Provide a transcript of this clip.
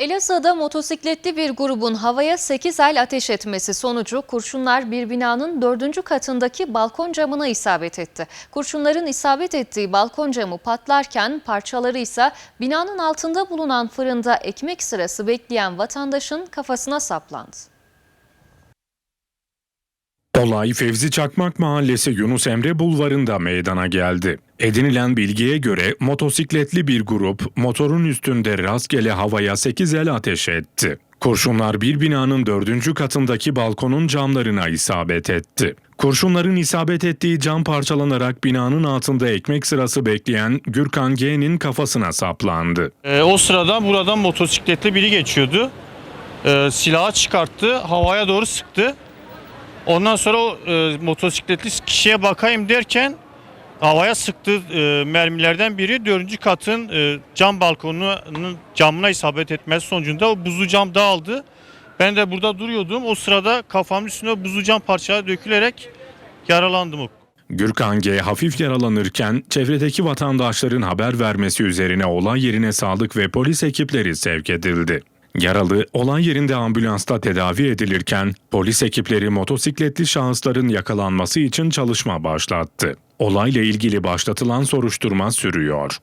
Elazığ'da motosikletli bir grubun havaya 8 el ateş etmesi sonucu kurşunlar bir binanın dördüncü katındaki balkon camına isabet etti. Kurşunların isabet ettiği balkon camı patlarken parçaları ise binanın altında bulunan fırında ekmek sırası bekleyen vatandaşın kafasına saplandı. Olay Fevzi Çakmak Mahallesi Yunus Emre Bulvarı'nda meydana geldi. Edinilen bilgiye göre motosikletli bir grup motorun üstünde rastgele havaya 8 el ateş etti. Kurşunlar bir binanın dördüncü katındaki balkonun camlarına isabet etti. Kurşunların isabet ettiği cam parçalanarak binanın altında ekmek sırası bekleyen Gürkan G'nin kafasına saplandı. Ee, o sırada buradan motosikletli biri geçiyordu. Ee, silahı çıkarttı, havaya doğru sıktı. Ondan sonra e, motosikletli kişiye bakayım derken havaya sıktığı e, mermilerden biri dördüncü katın e, cam balkonunun camına isabet etmesi sonucunda o buzlu cam dağıldı. Ben de burada duruyordum. O sırada kafamın üstüne buzlu cam parçaları dökülerek yaralandım. Gürkan G hafif yaralanırken çevredeki vatandaşların haber vermesi üzerine olay yerine sağlık ve polis ekipleri sevk edildi. Yaralı olay yerinde ambulansta tedavi edilirken polis ekipleri motosikletli şahısların yakalanması için çalışma başlattı. Olayla ilgili başlatılan soruşturma sürüyor.